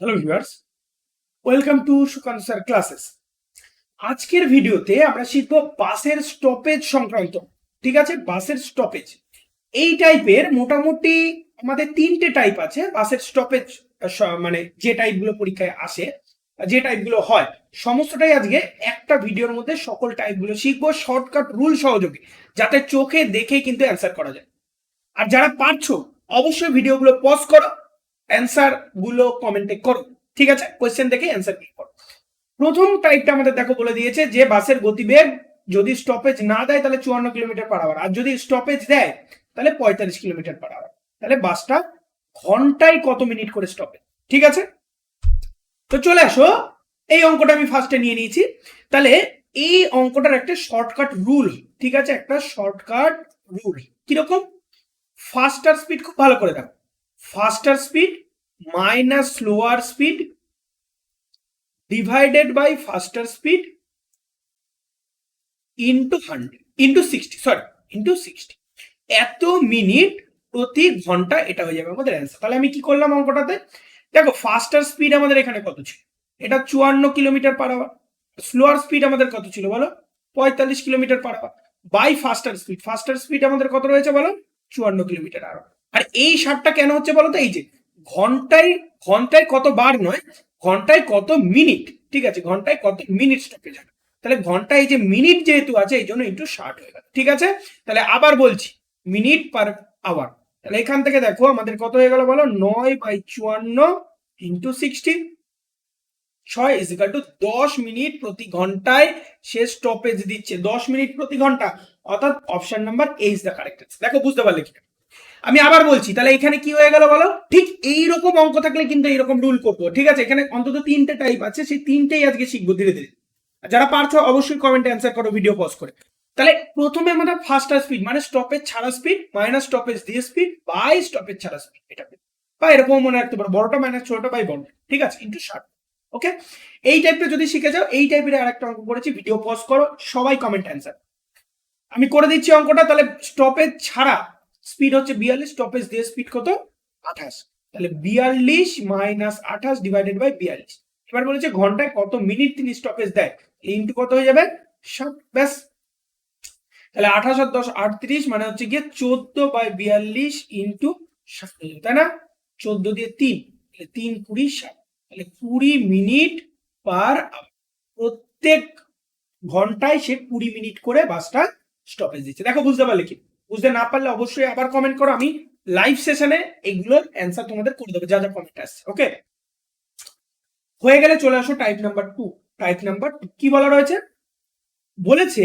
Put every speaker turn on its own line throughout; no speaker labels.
Hello viewers welcome to Sukanta sir classes আজকের ভিডিওতে আমরা শিখব বাসের স্টপেজ সংক্রান্ত। ঠিক আছে? বাসের স্টপেজ এই টাইপের মোটামুটি আমাদের তিনটে টাইপ আছে। বাসের স্টপেজ মানে যে টাইপগুলো পরীক্ষায় আসে, যে টাইপগুলো হয়, সমস্তটাই আজকে একটা ভিডিওর মধ্যে সকল টাইপগুলো শিখব শর্টকাট রুল সহযোগে, যাতে চোখে দেখেই কিন্তু অ্যান্সার করা যায়। আর যারা পারছ, অবশ্যই ভিডিওগুলো পজ করো। অ্যান্সারগুলো কমেন্টে করো। ঠিক আছে? কোয়েশ্চেন দেখে অ্যান্সার ক্লিক করো। প্রথম টাইপটা আমাদের দেখো বলে দিয়েছে যে বাসের গতিবেগ যদি স্টপেজ না দেয় তাহলে চুয়ান্ন কিলোমিটার পার আওয়ার আর যদি স্টপেজ দেয় তাহলে পঁয়তাল্লিশ কিলোমিটার পার আওয়ার তাহলে বাসটা ঘন্টায় কত মিনিট করে স্টপেজ ঠিক আছে? তো চলে আসো। এই অঙ্কটা আমি ফার্স্টে নিয়ে নিয়েছি। তাহলে এই অঙ্কটার একটা শর্টকাট রুল ঠিক আছে? একটা শর্টকাট রুল কীরকম? ফাস্টার স্পিড খুব ভালো করে দেখো। Faster speed minus slower speed divided by faster speed into hundred into sixty sorry into sixty এত মিনিট প্রতি ঘণ্টা এটা হয়ে যাবে আমাদের অ্যান্সার তাহলে আমি কি করলাম অঙ্কটাতে? দেখো ফাস্টার স্পিড আমাদের এখানে কত ছিল? এটা চুয়ান্ন kilometre per hour slower speed আমাদের কত ছিল বলো? পঁয়তাল্লিশ kilometre per hour by faster speed faster speed আমাদের কত রয়েছে বলো? চুয়ান্ন কিলোমিটার আওয়ার আর এই ষাটটা কেন হচ্ছে বলো তো? এই যে ঘন্টায় ঘন্টায় কত বার নয়, ঘন্টায় কত মিনিট, ঠিক আছে, ঘন্টায় কত মিনিট স্টপেজ হবে। তাহলে ঘন্টায় যে মিনিট যেহেতু আছে, এই জন্য ইন্টু ষাট হয়ে গেল, ঠিক আছে? তাহলে আবার বলছি, মিনিট পার আওয়ার তাহলে এখান থেকে দেখো, আমাদের কত হয়ে গেল বলো? নয় বাই চুয়ান্ন ইন্টু সিক্সটি ছয় ইজিক্যাল টু দশ মিনিট প্রতি ঘন্টায় সে স্টপেজ দিচ্ছে, দশ মিনিট প্রতি ঘণ্টা। অর্থাৎ option number A is the correct দেখো, বুঝতে পারলে কি আমি আবার বলছি, তাহলে এখানে কি হয়ে গেল বলো? ঠিক এইরকম অঙ্ক থাকলে কিন্তু এইরকম রুল করব। ঠিক আছে, এখানে অন্তত তিনটে টাইপ আছে, সেই তিনটেই আজকে শিখব ধীরে ধীরে। আর যারা পারছ, অবশ্যই কমেন্টে অ্যান্সার করো ভিডিও পজ করে। তাহলে প্রথমে আমাদের ফাস্টার স্পিড মানে স্টপেজ ছাড়া স্পিড মাইনাস স্টপেজ দিয়ে স্পিড বাই স্টপেজ ছাড়া স্পিড এটা বা এরকম মনে রাখতে পারো, বড়টা মাইনাস ছোটটা বাই বড় ঠিক আছে ইন্টু ষাট ওকে এই টাইপটা যদি শিখে যাও, এই টাইপের আরেকটা অঙ্ক করেছি ভিডিও পজ করো, সবাই কমেন্ট অ্যান্সার আমি করে দিচ্ছি অঙ্কটা, তাহলে স্টপেজ ছাড়া স্পিড হচ্ছে বিয়াল্লিশ স্টপেজ দিয়ে স্পিড কত? আঠাশ। তাহলে বিয়াল্লিশ মাইনাস আঠাশ ডিভাইডেড বাই বিয়াল্লিশ। এবার বলেছে ঘন্টায় কত মিনিট তিনি স্টপেজ দেয়? ইন্টু কত হয়ে যাবে? ষাট ব্যাস। তাহলে আঠাশ আর দশ, আটত্রিশ মানে হচ্ছে গিয়ে চোদ্দ বাই বিয়াল্লিশ ইন্টু ষাট তাই না? চোদ্দ দিয়ে তিন। তাহলে তিন কুড়ি ষাট তাহলে কুড়ি মিনিট পার প্রত্যেক ঘন্টায় সে কুড়ি মিনিট করে বাসটা স্টপেজ দিচ্ছে। দেখো, বুঝতে পারলে কি? বুঝতে না পারলে অবশ্যই আবার কমেন্ট করো। আমি লাইভ সেশনে এগুলোর অ্যান্সার তোমাদের করে দেবো, যা যা কমেন্ট আসছে ওকে হয়ে গেলে চলে আসো type number two type number two কি বলা রয়েছে? বলেছে,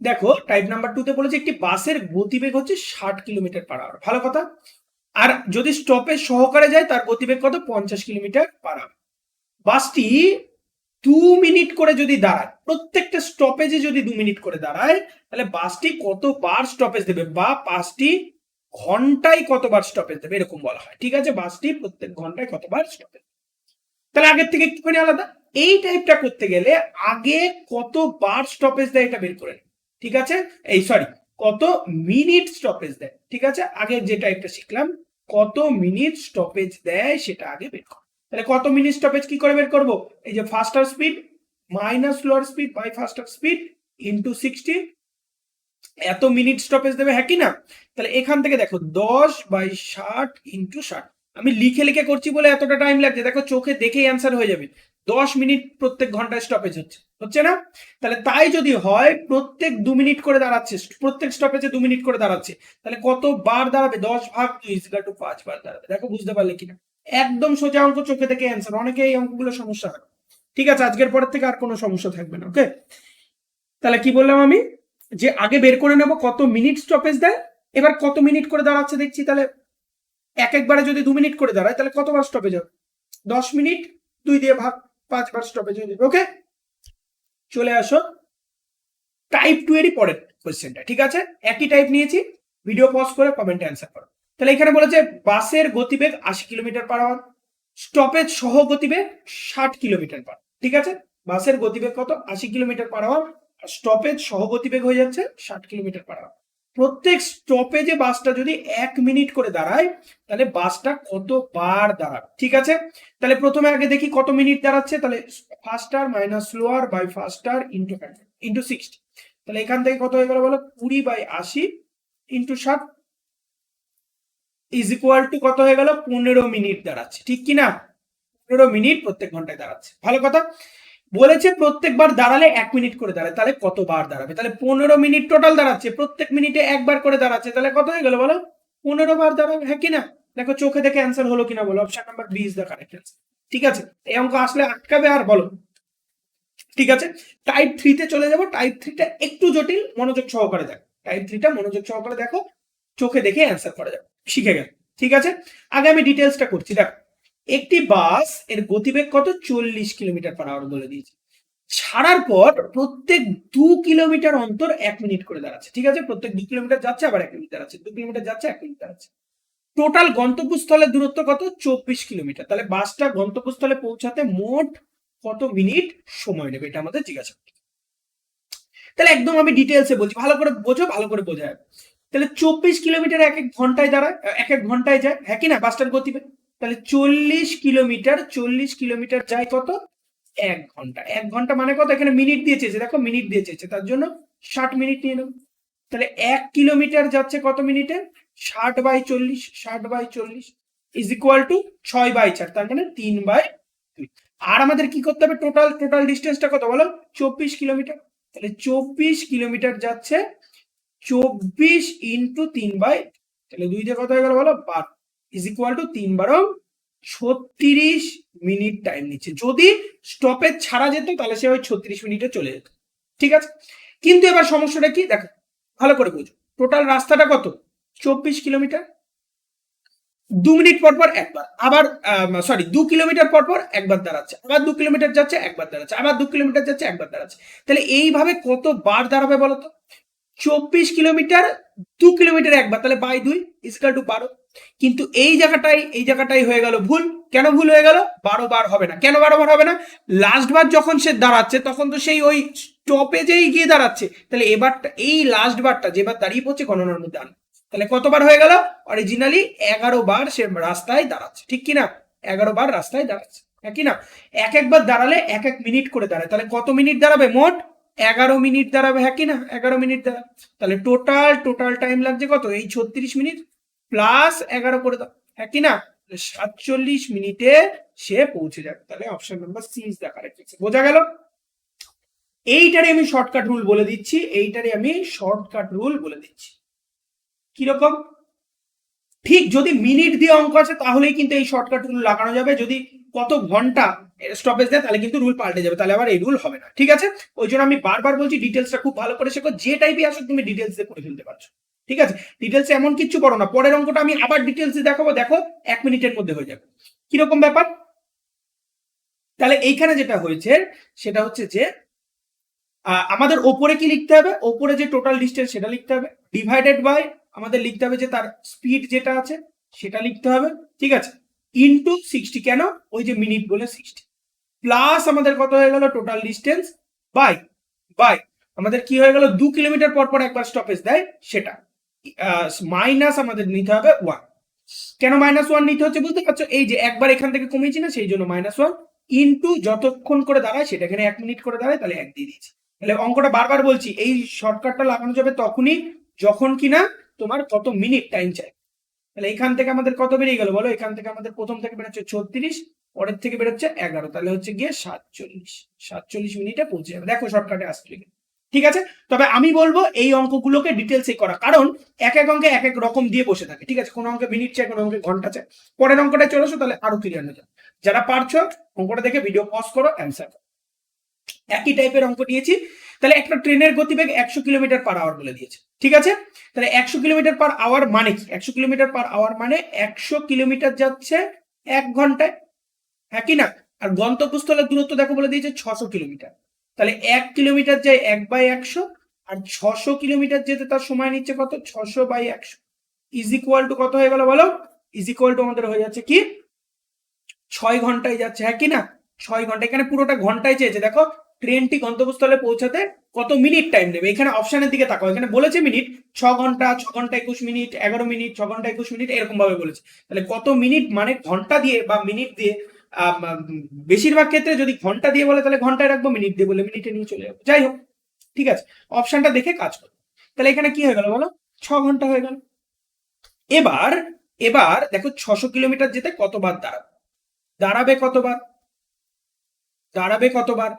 দেখো টাইপ নাম্বার টুতে বলেছে একটি বাসের গতিবেগ হচ্ছে ষাট কিলোমিটার পার আওয়ার ভালো কথা? আর যদি স্টপে সহকারে যায়, তার গতিবেগ কত? পঞ্চাশ কিলোমিটার পার আওয়ার বাসটি দু মিনিট করে যদি দাঁড়ায়, প্রত্যেকটা স্টপেজে যদি দু মিনিট করে দাঁড়ায়, তাহলে বাসটি কতবার স্টপেজ দেবে বা বাসটি ঘন্টায় কতবার স্টপেজ দেবে এরকম বলা হয়। ঠিক আছে? বাসটি প্রত্যেক ঘন্টায় কতবার স্টপেজ তাহলে আগের থেকে একটুখানি আলাদা। এই টাইপটা করতে গেলে আগে কতবার স্টপেজ দেয় এটা বের করে ঠিক আছে? এই সরি কত মিনিট স্টপেজ দেয়। ঠিক আছে? আগে যে টাইপটা শিখলাম, কত মিনিট স্টপেজ দেয় সেটা আগে বের কর। তাহলে কত মিনিট স্টপেজ কি করে বের করব? এই যে faster speed minus lower speed by faster speed into sixty এত মিনিট স্টপেজ দেবে হ্যাঁ কি না? তাহলে এখান থেকে দেখো দশ বাই ষাট ইন্টু ষাট। আমি লিখে লিখে করছি বলে এতটা টাইম লাগছে। দেখো চোখে দেখেই অ্যান্সার হয়ে যাবে। দশ মিনিট প্রত্যেক ঘন্টায় স্টপেজ হচ্ছে। হচ্ছে না? তাহলে তাই যদি হয়, প্রত্যেক দু মিনিট করে দাঁড়াচ্ছে, প্রত্যেক স্টপেজে দু মিনিট করে দাঁড়াচ্ছে। তাহলে কত বার দাঁড়াবে? দশ ভাগ দুই ইসগা টু পাঁচ বার দাঁড়াবে। দেখো বুঝতে পারলে কিনা? একদম সোজা অঙ্ক চোখে দেখে অ্যান্সার অনেকে এই অঙ্কগুলো সমস্যা হয় ঠিক আছে, আজকের পরের থেকে আর কোনো সমস্যা থাকবে না ওকে তাহলে কি বললাম আমি? যে আগে বের করে নেব, কত মিনিট স্টপেজ দেয়, এবার কত মিনিট করে দাঁড়াচ্ছে দেখছি, তাহলে এক একবারে যদি দু মিনিট করে দাঁড়ায়, তাহলে কতবার স্টপেজ হবে? দশ মিনিট দুই দিয়ে ভাগ, পাঁচবার স্টপেজ হয়ে যাবে ওকে চলে আসো। টাইপ টু এরই পরের কোয়েশ্চেনটা ঠিক আছে? একই টাইপ নিয়েছি ভিডিও পজ করে কমেন্টে অ্যান্সার করো। তাহলে এখানে বলেছে বাসের গতিবেগ আশি কিলোমিটার পার আওয়ার স্টপেজ সহ গতিবেগ ষাট কিলোমিটার পার ঠিক আছে? বাসের গতিবেগ কত? আশি কিলোমিটার পার আওয়ার স্টপেজ সহ গতিবেগ হয়ে যাচ্ছে ষাট কিলোমিটার পার আওয়ার প্রত্যেক স্টপেজে বাসটা যদি এক মিনিট করে দাঁড়ায়, তাহলে বাসটা কতবার দাঁড়াবে? ঠিক আছে? তাহলে প্রথমে আগে দেখি কত মিনিট দাঁড়াচ্ছে, তাহলে faster minus slower by faster into into sixty তাহলে এখান থেকে কত হয়ে গেল বলো? কুড়ি বাই আশি ইন্টু ষাট ইজ ইকুয়াল টু কত হয়ে গেল? পনেরো মিনিট দাঁড়াচ্ছে। ঠিক কি না পনেরো মিনিট প্রত্যেক ঘন্টায় দাঁড়াচ্ছে। ভালো কথা? বলেছে প্রত্যেকবার দাঁড়ালে এক মিনিট করে দাঁড়ায়। তাহলে কতবার দাঁড়াবে? তাহলে পনেরো মিনিট টোটাল দাঁড়াচ্ছে। প্রত্যেক মিনিটে একবার করে দাঁড়াচ্ছে। তাহলে কত হয়ে গেল বলো? পনেরো বার দাঁড়াবে। হ্যাঁ কিনা? দেখো চোখে দেখে অ্যান্সার হলো কিনা বলো? Option number B is the correct answer ঠিক আছে? এই অঙ্ক আসলে আটকাবে আর বলো। ঠিক আছে? টাইপ থ্রিতে চলে যাব। টাইপ থ্রিটা একটু জটিল। মনোযোগ সহকারে দেখো। টাইপ থ্রিটা মনোযোগ সহকারে দেখো। চোখে দেখে অ্যান্সার করা যাবে। শিখে গেল। ঠিক আছে? আগে আমি ডিটেলসটা করছি। দেখো, একটি বাসের গতিবেগ কত? চল্লিশ কিলোমিটার পার আওয়ার বলে দিয়েছে। ছাড়ার পর প্রত্যেক দু কিলোমিটার অন্তর এক মিনিট করে দাঁড়াচ্ছে। ঠিক আছে? প্রত্যেক দু কিলোমিটার যাচ্ছে, আবার এক মিনিট দাঁড়াচ্ছে। দু কিলোমিটার যাচ্ছে, এক মিনিট দাঁড়াচ্ছে। টোটাল গন্তব্যস্থলের দূরত্ব কত? চব্বিশ কিলোমিটার। তাহলে বাসটা গন্তব্যস্থলে পৌঁছাতে মোট কত মিনিট সময় নেবে? এটা আমাদের জিজ্ঞাসা তাহলে একদম আমি ডিটেলসে বলছি। ভালো করে বোঝো, ভালো করে বোঝা যাবে। তাহলে চব্বিশ কিলোমিটার এক এক ঘন্টায় দাঁড়ায় এক এক ঘন্টায় যায় হ্যাঁ কি না? বাসটার গতিবেগ। তাহলে চল্লিশ কিলোমিটার চল্লিশ কিলোমিটার যায় কত? এক ঘণ্টা। এক ঘণ্টা মানে কত? এখানে মিনিট দিয়ে চেয়েছে। দেখো মিনিট দিয়ে চেয়েছে। তার জন্য ষাট মিনিট নিয়ে নেব। তাহলে এক কিলোমিটার যাচ্ছে কত মিনিটে ষাট বাই চল্লিশ, ষাট বাই চল্লিশ ইজ ইকুয়াল টু ছয় বাই চার। তার মানে তিন বাই দুই। আর আমাদের কি করতে হবে? টোটাল টোটাল ডিস্টেন্সটা কত বলো? চব্বিশ কিলোমিটার। তাহলে চব্বিশ কিলোমিটার যাচ্ছে চব্বিশ ইন্টু তিন বাই, তাহলে দুই দিয়ে কত হয়ে গেল বলো? বার। ইজ ইকুয়াল টু তিন বারো, ছত্রিশ মিনিট টাইম নিচ্ছে। যদি স্টপেজ ছাড়া যেত, তাহলে সে ওই ছত্রিশ মিনিটে চলে যেত। ঠিক আছে? কিন্তু এবার সমস্যাটা কি? দেখো, ভালো করে বুঝো। টোটাল রাস্তাটা কত? চব্বিশ কিলোমিটার। দু মিনিট পর পর একবার। আবার সরি দু কিলোমিটার পর পর একবার দাঁড়াচ্ছে। আবার দু কিলোমিটার যাচ্ছে, একবার দাঁড়াচ্ছে। আবার দু কিলোমিটার যাচ্ছে, একবার দাঁড়াচ্ছে। তাহলে এইভাবে কত বার দাঁড়াবে বলতো চব্বিশ কিলোমিটার, দু কিলোমিটার একবার, তাহলে বাই দুই ইসকাল টু বারো। কিন্তু এই জায়গাটাই এই জায়গাটাই হয়ে গেল ভুল। কেন ভুল হয়ে গেল? বারো বার হবে না। কেন বারো বার হবে না? লাস্ট বার যখন সে দাঁড়াচ্ছে, তখন তো সেই ওই স্টপেজেই গিয়ে দাঁড়াচ্ছে। তাহলে এবারটা, এই লাস্ট বারটা, যেবার দাঁড়িয়ে পড়ছে গণনার মধ্যে তাহলে কতবার হয়ে গেল? অরিজিনালি এগারো বার সে রাস্তায় দাঁড়াচ্ছে। ঠিক কিনা? এগারো বার রাস্তায় দাঁড়াচ্ছে। হ্যাঁ কিনা এক একবার দাঁড়ালে এক এক মিনিট করে দাঁড়ায়। তাহলে কত মিনিট দাঁড়াবে? মোট এগারো মিনিট দাঁড়াবে হ্যাঁ কিনা এগারো মিনিট দাঁড়াবে তাহলে টোটাল টোটাল টাইম লাগছে কত? এই ছত্রিশ মিনিট প্লাস এগারো করে দাও হ্যাঁ কিনা সাতচল্লিশ মিনিটে সে পৌঁছে যাবে। তাহলে option number C is the correct বোঝা গেল? এইটারে আমি শর্টকাট রুল বলে দিচ্ছি এইটারে আমি শর্টকাট রুল বলে দিচ্ছি। কীরকম ঠিক যদি মিনিট দিয়ে অঙ্ক আছে, তাহলেই কিন্তু এই শর্টকাট রুল লাগানো যাবে। যদি কত ঘণ্টা স্টপেজ দেয়, তাহলে কিন্তু রুল পাল্টে যাবে, তাহলে আবার এই রুল হবে না, ঠিক আছে? ওই জন্য আমি বারবার বলছি ডিটেলসটা খুব ভালো করে শেখো, যে টাইপে আসো তুমি ডিটেলস দিয়ে করে ফেলতে পারছ, ঠিক আছে? ডিটেলস এমন কিচ্ছু করো না, পরের অঙ্কটা আমি আবার ডিটেলস দেখাবো, দেখো, এক মিনিটের মধ্যে হয়ে যাবে, কীরকম ব্যাপার? তাহলে এইখানে যেটা হয়েছে, সেটা হচ্ছে যে আমাদের ওপরে কি লিখতে হবে? ওপরে যে টোটাল ডিস্টেন্স সেটা লিখতে হবে ডিভাইডেড বাই আমাদের লিখতে হবে যে তার স্পিড যেটা আছে, সেটা লিখতে হবে, ঠিক আছে? ইনটু সিক্সটি কেন? ওই যে মিনিট বলে সিক্সটি প্লাস আমাদের কত হয়ে গেল? টোটাল ডিস্টেন্স বাই বাই আমাদের কি হয়ে গেল? দু কিলোমিটার পর পর একবার স্টপেজ দেয় সেটা। মাইনাস আমাদের নিতে হবে ওয়ান কেন মাইনাস ওয়ান নিতে হচ্ছে বুঝতে পারছ? এই যে একবার এখান থেকে কমিয়েছি না, সেই জন্য মাইনাস ওয়ান ইন্টু যতক্ষণ করে দাঁড়ায় সেটা এখানে এক মিনিট করে দাঁড়ায়, তাহলে এক দিয়ে দিয়েছি। তাহলে অঙ্কটা বারবার বলছি, এই শর্টকাটটা লাগানো যাবে তখনই, যখন কিনা তোমার কত মিনিট টাইম চাই। তাহলে এখান থেকে আমাদের কত বেরিয়ে গেল? বলো, এখান থেকে আমাদের প্রথম থেকে বেরোচ্ছে ছত্রিশ, পরের থেকে বেরোচ্ছে এগারো, তাহলে হচ্ছে গিয়ে সাতচল্লিশ। সাতচল্লিশ মিনিটে পৌঁছে যাবে। দেখো শর্টকাটে আসছে। ঠিক আছে? তবে আমি বলব এই অঙ্কগুলোকে ডিটেলসে করা। কারণ এক এক অঙ্কে এক এক রকম দিয়ে বসে থাকে। ঠিক আছে? কোনো অঙ্কে মিনিট চাই, কোনো অঙ্কে ঘণ্টা চাই। পরের অঙ্কটা চলে আসো তাহলে আরও ক্লিয়ার হয়ে যাবে। যারা পারছ, অঙ্কটা দেখে ভিডিও পজ করো অ্যান্সার করো। একই টাইপের অঙ্ক দিয়েছি তাহলে একটা ট্রেনের গতিবেগ একশো কিলোমিটার পার আওয়ার বলে দিয়েছে। ঠিক আছে? তাহলে একশো কিলোমিটার পার আওয়ার মানে কি? একশো কিলোমিটার পার আওয়ার মানে একশো কিলোমিটার যাচ্ছে এক ঘন্টায়। হ্যাঁ কি না? আর গন্তব্যস্থলের দূরত্ব দেখো বলে দিয়েছে ছশো কিলোমিটার। তাহলে এক কিলোমিটার যায় এক বাই একশো, আর ছশো কিলোমিটার যেতে তার সময় নিচ্ছে কত? ছশো বাই একশো। ইজ ইকুয়াল টু কত হয়ে গেল বলো? ইজ ইকুয়াল টু আমাদের হয়ে যাচ্ছে কি? ছয় ঘন্টায় যাচ্ছে। হ্যাঁ কি না? ছয় ঘণ্টা এখানে পুরোটা ঘন্টায় চেয়েছে। দেখো ট্রেনটি গন্তব্যস্থলে পৌঁছাতে কত মিনিট টাইম নেবে? এখানে অপশনের দিকে তাকাও। এখানে বলেছে মিনিট, ছ ঘণ্টা ছ ঘণ্টা একুশ মিনিট, এগারো মিনিট, ছ ঘণ্টা একুশ মিনিট এরকম ভাবে বলেছে। তাহলে কত মিনিট মানে ঘণ্টা দিয়ে বা মিনিট দিয়ে বেশিরভাগ ক্ষেত্রে যদি ঘণ্টা দিয়ে বলে, তাহলে ঘন্টায় রাখব, মিনিট দিয়ে বলে মিনিটে নিয়ে চলে যাব। যাই হোক, ঠিক আছে। অপশনটা দেখে কাজ করো। তাহলে এখানে কি হয়ে গেল বলো? ছ ঘণ্টা হয়ে গেল। এবার এবার দেখো ছশো কিলোমিটার যেতে কতবার দাঁড়াবে? দাঁড়াবে কতবার? দাঁড়াবে কতবার?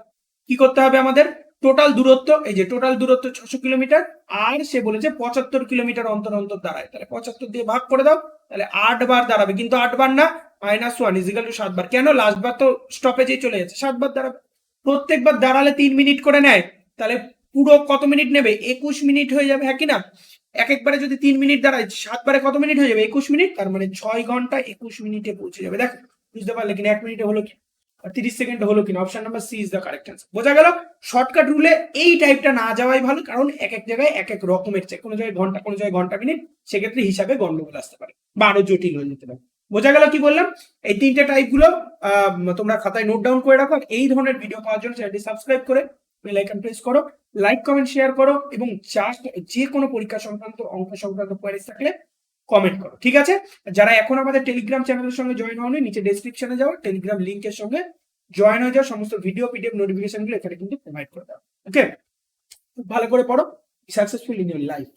কি করতে হবে আমাদের? টোটাল দূরত্ব, এই যে টোটাল দূরত্ব ছশো কিলোমিটার, আর সে বলেছে পঁচাত্তর কিলোমিটার অন্তর অন্তর দাঁড়ায়। তাহলে পঁচাত্তর দিয়ে ভাগ করে দাও, তাহলে আট বার দাঁড়াবে। কিন্তু আট বার না মাইনাস ওয়ান ইজিক্যাল টু সাতবার কেন? লাস্ট বার তো স্টপেজেই চলে যাচ্ছে। সাতবার দাঁড়াবে। প্রত্যেকবার দাঁড়ালে তিন মিনিট করে নেয়। তাহলে পুরো কত মিনিট নেবে? একুশ মিনিট হয়ে যাবে হ্যাঁ কি না? এক একবারে যদি তিন মিনিট দাঁড়ায় সাতবারে কত মিনিট হয়ে যাবে? একুশ মিনিট তার মানে ছয় ঘণ্টা একুশ মিনিটে পৌঁছে যাবে। দেখো, বুঝতে পারলে কিনা? এক মিনিটে হলো কি? তিরিশ সেকেন্ড হলো কিনা? Option number C is the correct answer বোঝা গেল? শর্টকাট রুলে এই টাইপটা না যাওয়াই ভালো কারণ এক এক জায়গায় এক এক রকমের চাই কোনো জায়গায় ঘণ্টা কোনো জায়গায় ঘণ্টা মিনিট সেক্ষেত্রে হিসাবে গন্ডগোল আসতে পারে বা আরও জটিল হয়ে যেতে পারে। বোঝা গেল কি বললাম? এই তিনটে টাইপগুলো আহ, তোমরা খাতায় নোট ডাউন করে রাখো এই ধরনের ভিডিও পাওয়ার জন্য চ্যানেলটি সাবস্ক্রাইব করে বেল আইকন প্রেস করো লাইক কমেন্ট শেয়ার করো এবং জাস্ট যে কোনো পরীক্ষা সংক্রান্ত অঙ্ক সংক্রান্ত কোয়ারিজ থাকলে কমেন্ট করো, ঠিক আছে? যারা এখন আমাদের টেলিগ্রাম চ্যানেলের সঙ্গে জয়েন হওনি, নিচে ডেসক্রিপশনে যাও টেলিগ্রাম লিঙ্কের সঙ্গে জয়েন হয়ে যাও, সমস্ত ভিডিও পিডিএফ নোটিফিকেশনগুলো এখানে কিন্তু প্রোভাইড করে দাও ওকে ভালো করে পড়ো সাকসেসফুল ইন ইউর লাইফ